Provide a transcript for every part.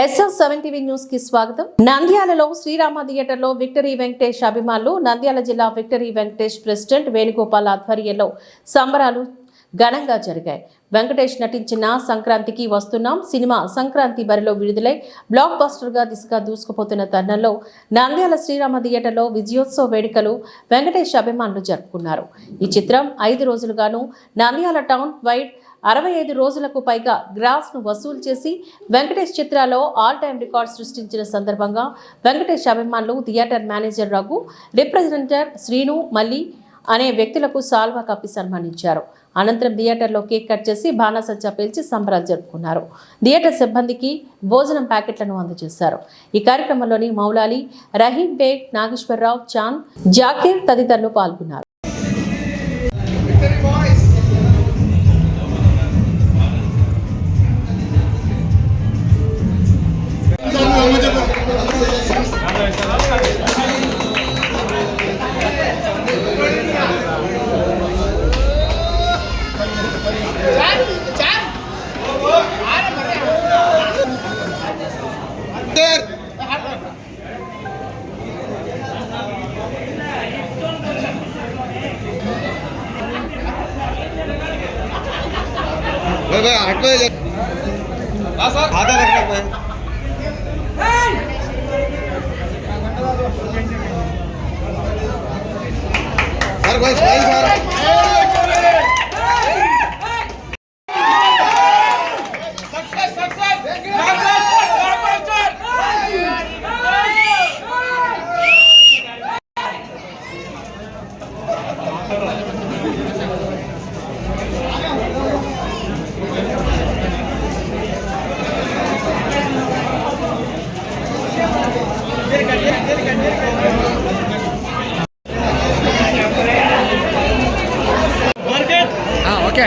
SS seven TV న్యూస్కి స్వాగతం. నంద్యాలలో శ్రీరామ థియేటర్లో విక్టరీ వెంకటేష్ అభిమానులు నంద్యాల జిల్లా విక్టరీ వెంకటేష్ ప్రెసిడెంట్ వేణుగోపాల్ ఆధ్వర్యంలో సంబరాలు ఘనంగా జరిగాయి. వెంకటేష్ నటించిన సంక్రాంతికి వస్తున్నాం. సినిమా సంక్రాంతి బరిలో విడుదలై బ్లాక్ బస్టర్గా దిశగా దూసుకుపోతున్న తరుణంలో నంద్యాల శ్రీరామ థియేటర్లో విజయోత్సవ వేడుకలు వెంకటేష్ అభిమానులు జరుపుకున్నారు. ఈ చిత్రం ఐదు రోజులుగాను నంద్యాల టౌన్ వైడ్ అరవై ఐదు రోజులకు పైగా గ్రాస్ను వసూలు చేసి వెంకటేష్ చిత్రాలో ఆల్ టైమ్ రికార్డ్ సృష్టించిన సందర్భంగా వెంకటేష్ అభిమానులు theatre manager Raghu representer Srinu Malli అనే వ్యక్తులకు సాల్వా కప్పి సన్మానించారు. అనంతరం థియేటర్లో కేక్ కట్ చేసి బాణాసంచా పేల్చి సంబరాలు జరుపుకున్నారు. థియేటర్ సిబ్బందికి భోజనం ప్యాకెట్లను అందజేశారు. ఈ కార్యక్రమంలోని మౌలాలి రహీం బేగ్ నాగేశ్వరరావు చాంద్ జాకీర్ తదితరులు పాల్గొన్నారు. आठ बजे आधा रखना भाई। भाई ఓకే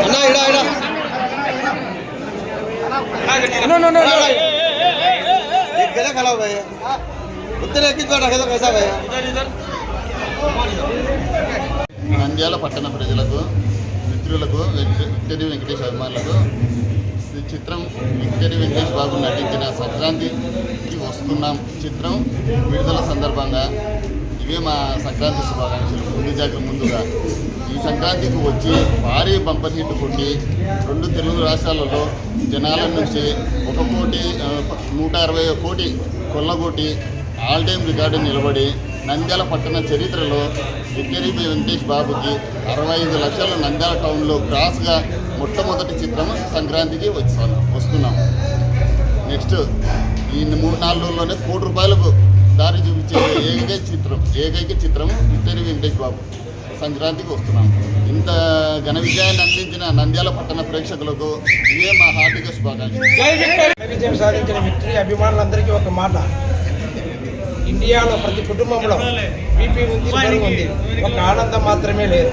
अन्ना इड़ा इड़ा नो नो नो एक गला खड़ा हुआ है उतने किस बार रखे तो कैसा गया నంద్యాల పట్టణ ప్రజలకు మిత్రులకు వెంక- విక్టరీ వెంకటేష్ అభిమానులకు ఈ చిత్రం విక్టరీ వెంకటేష్ బాబు నటించిన సంక్రాంతికి వస్తున్నాం చిత్రం విడుదల సందర్భంగా ఇవే మా సంక్రాంతి శుభాకాంక్షలు. ముందు జాగ్రత్త ముందుగా. ఈ సంక్రాంతికి వచ్చి భారీ బంపర్ హిట్ కొట్టి రెండు తెలుగు రాష్ట్రాలలో జనాల నుంచి ఒక కోటి నూట అరవై కోటి కొల్లగొట్టి ఆల్ టైమ్ రికార్డు నిలబడి నంద్యాల పట్టణ చరిత్రలో విక్టరీ వెంకటేష్ బాబుకి అరవై ఐదు లక్షల నంద్యాల టౌన్లో క్రాస్గా మొట్టమొదటి చిత్రం సంక్రాంతికి వచ్చాను వస్తున్నాం. నెక్స్ట్ ఈ మూడు నాలుగు రోజుల్లోనే కోటి రూపాయలకు దారి చూపించే ఏకైక చిత్రం ఏకైక చిత్రం విక్టరీ వెంకటేష్ బాబు సంక్రాంతికి వస్తున్నాం. ఇంత ఘన విజయాన్ని అందించిన నంద్యాల పట్టణ ప్రేక్షకులకు ఇవే మా హార్దిక శుభాకాంక్షలు. విజయం సాధించిన విక్టరీ అభిమానులందరికీ ఒక మాట. ఇండియాలో ప్రతి కుటుంబంలో బీపీ ఉంది షుగర్ ఉంది. ఒక ఆనందం మాత్రమే లేదు.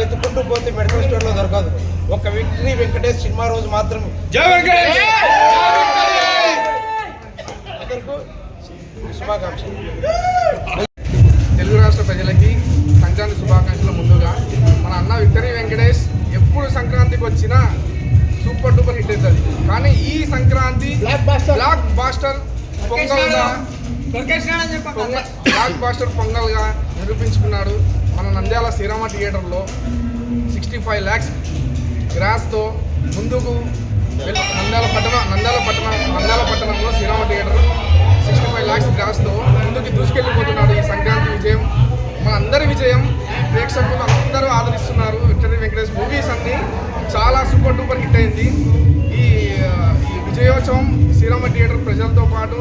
వెతుకుంటూ పోతే మెడికల్ స్టోర్లో దొరకదు. ఒక విక్టరీ వెంకటేష్ సినిమా రోజు మాత్రం శుభాకాంక్షలు. తెలుగు రాష్ట్ర ప్రజలకి సంక్రాంతి శుభాకాంక్షలు ముందుగా మన అన్న విక్టరీ వెంకటేష్ ఎప్పుడు సంక్రాంతికి వచ్చినా సూపర్ డూపర్ హిట్ అవుతుంది. కానీ ఈ సంక్రాంతి బ్లాక్ బాస్టర్ పొంగల్గా పొంగ- బ్లాక్ బాస్టర్ పొంగల్గా నిరూపించుకున్నాడు మన నంద్యాల శ్రీరామ థియేటర్లో సిక్స్టీ ఫైవ్ ల్యాక్స్ గ్రాస్తో ముందుకు నంద్యాల పట్టణ నంద్యాల పట్టణ ఫైవ్ ముందుకు దూసుకెళ్ళిపోతున్నాడు ఈ సంక్రాంతి విజయం. మన అందరి విజయం. ఈ ప్రేక్షకులు అందరూ ఆదరిస్తున్నారు. విక్టరీ వెంకటేష్ మూవీస్ అన్ని చాలా సూపర్ డూపర్ హిట్ అయింది. ఈ విజయోత్సవం శ్రీరామ థియేటర్ ప్రజలతో పాటు